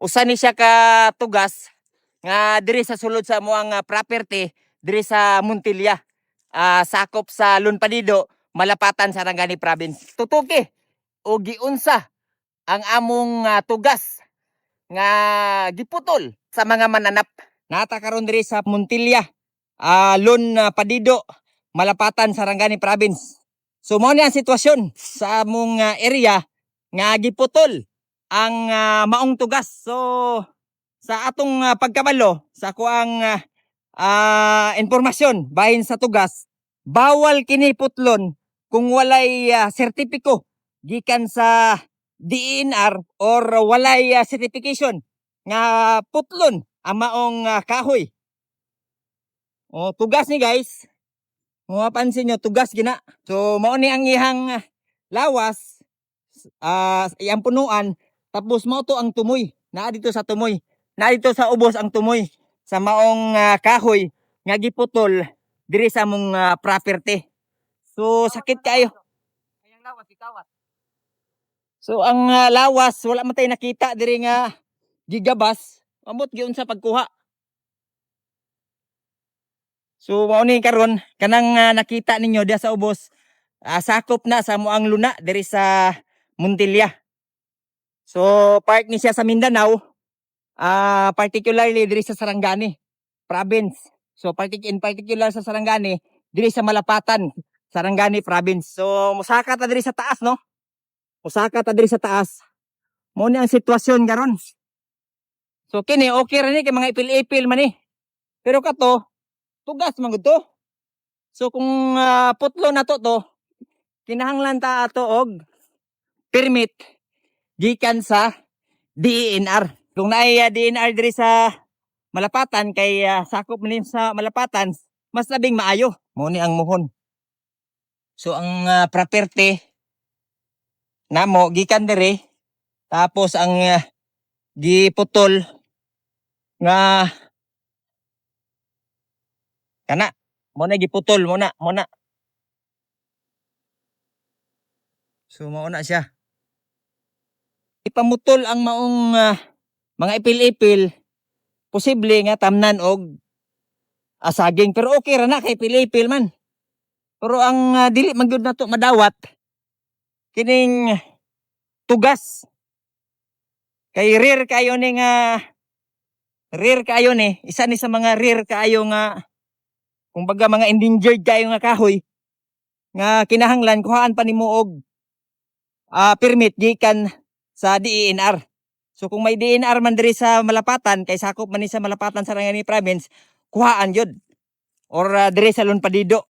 usa ni siya ka tugas nga diri sa sulod sa moang ah, property diri sa Montilla. Ah, sakop sa Lunpadido, Malapatan sa Rangani province. Tutuki o giunsa ang among ah, tugas nga giputol sa mga mananap. Nata karon diri sa Montilla, ah, Lun Padido, Malapatan sa Rangani province. So mao ni ang sitwasyon sa among ah, area nga giputol ang ah, maong tugas. So sa atong ah, pagkabalo sa kuang ah, ah, informasyon bahin sa tugas, bawal kini putlon kung walay ah, sertipiko gikan sa DENR or walay ah, certification nga putlon ang maong ah, kahoy. O tugas ni guys. Mapansin nyo, tugas gina. So mao ni ang ihang lawas ah iyang punuan tapos mao to ang tumoy. Naa dito sa tumoy. Naa dito sa ubos ang tumoy sa maong ah, kahoy nga giputol diri sa among ah, property. So sakit kayo. Ayang lawas, ikawat. So ang ah, lawas wala man tay nakita diri nga gigabas. Amot giun sa pagkuha. So mao ni karon kanang ah, nakita ninyo diha sa ubos ah, sakop na sa moang luna diri sa Montilla. So part ni siya sa Mindanao ah particularly diri sa Sarangani province. So partic in particular sa Sarangani diri sa Malapatan Sarangani province. So musaka ta diri sa taas no. Musaka ta diri sa taas. Mao ni ang sitwasyon karon. So kini okay ra ni kay mga ipil-ipil man ni. Pero kato tugas man gud to. So kung ah, putlo na to to kinahanglan ta ato og permit gikan sa DENR. Kung naay ah, DENR diri sa Malapatan kay ah, sakop ni sa Malapatan mas labing maayo. Mao ni ang muhon. So ang ah, property namo gikan diri tapos ang ah, giputol nga kana mo na giputol mo na mo na so mao siya ipamutol ang maong ah, mga ipil-ipil posible nga tamnan og asaging pero okay ra na kay ipil-ipil man. Pero ang ah, dili man gyud nato madawat kining tugas. Kay rare kayo ni nga rare kayo ni isa ni sa mga rare kayo nga kumbaga mga endangered kayo nga kahoy nga kinahanglan kuhaan pa nimo og ah, permit gikan sa DENR so kung may DENR man diri sa Malapatan kay sakop man ni sa Malapatan sa Rangani province kuhaan jud or ah, diri sa Lunpadido